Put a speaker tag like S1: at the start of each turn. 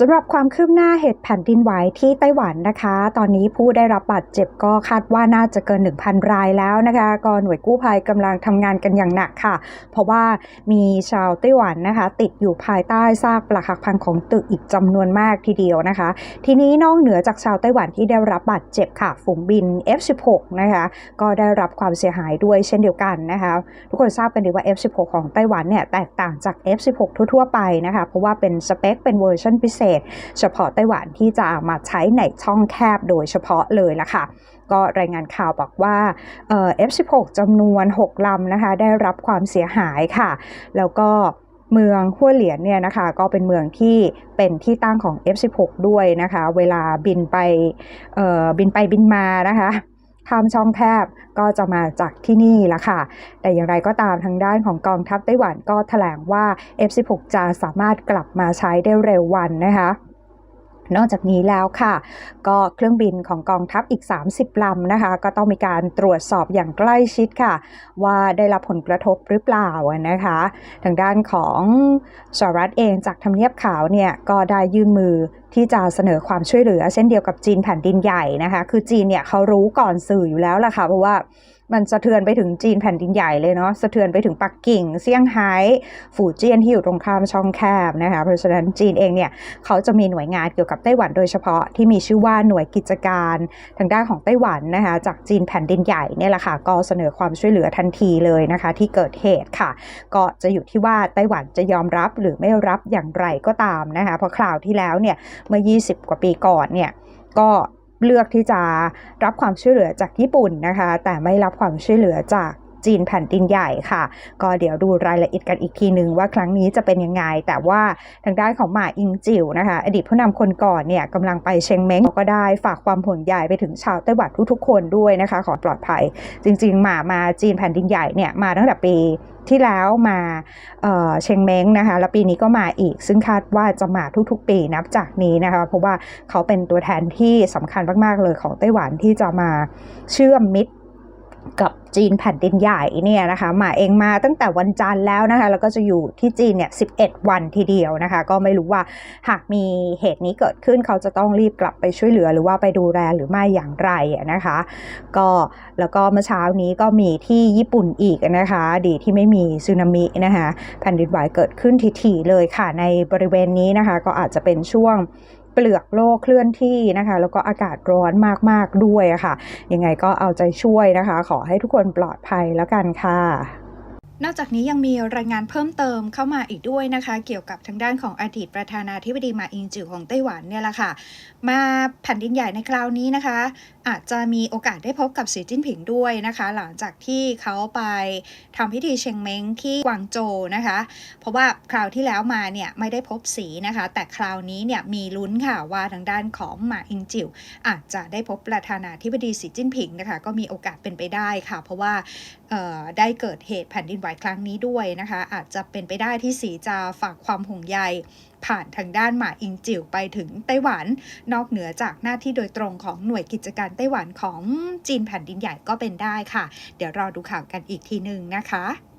S1: สำหรับความคืบหน้าเหตุแผ่นดินไหวที่ไต้หวันนะคะ ตอนนี้ผู้ได้รับบาดเจ็บก็คาดว่าน่าจะเกิน 1,000 รายแล้วนะคะ ก็หน่วยกู้ภัยกำลังทำงานกันอย่างหนักค่ะ เพราะว่ามีชาวไต้หวันนะคะ ติดอยู่ภายใต้ซากปรักหักพังของตึกอีกจำนวนมากทีเดียวนะคะ ทีนี้นอกเหนือจากชาวไต้หวันที่ได้รับบาดเจ็บค่ะ ฝูงบิน F16 นะคะ ก็ได้รับความเสียหายด้วยเช่นเดียวกันนะคะ ทุกคนทราบกันดีว่า F16 ของไต้หวันเนี่ยแตกต่างจาก F16 ทั่วๆไปนะคะ เพราะว่าเป็นสเปคเป็นเวอร์ชันพิเศษเฉพาะไต้หวันที่จะมาใช้ในช่องแคบโดยเฉพาะเลยล่ะค่ะก็รายงานข่าวบอกว่าเอ่อ F16 จำนวน 6 ลำนะคะ ได้รับความเสียหายค่ะ แล้วก็เมืองหัวเหลียนเนี่ยนะคะ ก็เป็นเมืองที่เป็นที่ตั้งของ F16 ด้วยนะคะ เวลาบินไปบินไปบินมานะคะ ข้ามช่องแคบก็จะมาจากที่นี่ละค่ะ แต่อย่างไรก็ตามทางด้านของกองทัพไต้หวันก็แถลงว่า F16 จะสามารถกลับมาใช้ได้เร็ววันนะคะ นอกจากนี้แล้วค่ะ ก็เครื่องบินของกองทัพอีก 30 ลำนะคะ ก็ต้องมีการตรวจสอบอย่างใกล้ชิดค่ะ ว่าได้รับผลกระทบหรือเปล่านะคะ ทางด้านของสหรัฐเองจากทำเนียบขาวเนี่ย ก็ได้ยื่นมือที่จะเสนอความช่วยเหลือ เช่นเดียวกับจีนแผ่นดินใหญ่นะคะ คือจีนเนี่ยเขารู้ก่อนสื่ออยู่แล้วล่ะค่ะ เพราะว่ามันสะเทือนไปถึงจีนแผ่นดินใหญ่เลยเนาะสะเทือนไปถึงปักกิ่งเซี่ยงไฮ้ฝูเจี้ยนที่อยู่ตรงข้ามช่องแคบนะคะเพราะฉะนั้นจีนเองเนี่ยเขาจะมีหน่วยงานเกี่ยวกับไต้หวันโดยเฉพาะที่มีชื่อว่าหน่วยกิจการทางด้านของไต้หวันนะคะจากจีนแผ่นดินใหญ่เนี่ยแหละค่ะก็เสนอความช่วยเหลือทันทีเลยนะคะ ที่เกิดเหตุค่ะ ก็จะอยู่ที่ว่าไต้หวันจะยอมรับหรือไม่รับอย่างไรก็ตามนะคะเพราะคราวที่แล้วเนี่ยเมื่อ 20 กว่าปีก่อนเนี่ยก็ เลือกที่จะรับความช่วยเหลือจากญี่ปุ่นนะคะ แต่ไม่รับความช่วยเหลือจาก จีนแผ่นดินใหญ่ค่ะ ก็เดี๋ยวดูรายละเอียดกันอีกทีหนึ่งว่าครั้งนี้จะเป็นยังไง แต่ว่าทางด้านของหมาอิงจิ๋วนะคะ อดีตผู้นำคนก่อนเนี่ยกำลังไปเชงเม้งก็ได้ฝากความห่วงใยไปถึงชาวไต้หวันทุกๆคนด้วยนะคะ ขอปลอดภัย จริง ๆ หมามาจีนแผ่นดินใหญ่เนี่ยมาตั้งแต่ปีที่แล้วมาเเชงเม้งนะคะ แล้วปีนี้ก็มาอีก ซึ่งคาดว่าจะมาทุกๆ ปีนับจากนี้นะคะ เพราะว่าเขาเป็นตัวแทนที่สำคัญมากๆเลยของไต้หวันที่จะมาเชื่อมมิตร กับจีนแผ่นดินใหญ่เนี่ยนะคะมาเองมาตั้งแต่วันจันทร์แล้วนะคะแล้วก็จะอยู่ที่จีนเนี่ย 11 วันทีเดียวนะคะ ก็ไม่รู้ว่าหากมีเหตุนี้เกิดขึ้นเขาจะต้องรีบกลับไปช่วยเหลือหรือว่าไปดูแลหรือไม่อย่างไรนะคะ ก็แล้วก็เมื่อเช้านี้ก็มีที่ญี่ปุ่นอีกนะคะ ดีที่ไม่มีสึนามินะคะแผ่นดินไหวเกิดขึ้นถี่ๆเลยค่ะในบริเวณนี้นะคะ ก็อาจจะเป็นช่วง เปลือกโลกเคลื่อนที่นะคะ แล้วก็อากาศร้อนมากๆด้วยะค่ะ ยังไงก็เอาใจช่วยนะคะ ขอให้ทุกคนปลอดภัยแล้วกันค่ะ
S2: นอกจากนี้ยังมีรายงานเพิ่มเติมเข้ามาอีกด้วยนะคะ เกี่ยวกับทางด้านของอดีตประธานาธิบดีมาอิงจิวของไต้หวันเนี่ยแหละค่ะ มาแผ่นดินใหญ่ในคราวนี้นะคะ อาจจะมีโอกาสได้พบกับสีจิ้นผิงด้วยนะคะ หลังจากที่เขาไปทำพิธีเชงเม้งที่กวางโจวนะคะ เพราะว่าคราวที่แล้วมาเนี่ยไม่ได้พบสีนะคะ แต่คราวนี้เนี่ยมีลุ้นค่ะว่าทางด้านของหมาอิงจิวอาจจะได้พบประธานาธิบดีสีจิ้นผิงนะคะ ก็มีโอกาสเป็นไปได้ค่ะ เพราะว่าได้เกิดเหตุแผ่นดินไหวครั้งนี้ด้วยนะคะ อาจจะเป็นไปได้ที่สีจะฝากความห่วงใยผ่านทางด้านหมาอิงจิ๋วไปถึงไต้หวัน นอกเหนือจากหน้าที่โดยตรงของหน่วยกิจการไต้หวันของจีนแผ่นดินใหญ่ก็เป็นได้ค่ะ เดี๋ยวรอดูข่าวกันอีกทีหนึ่งนะคะ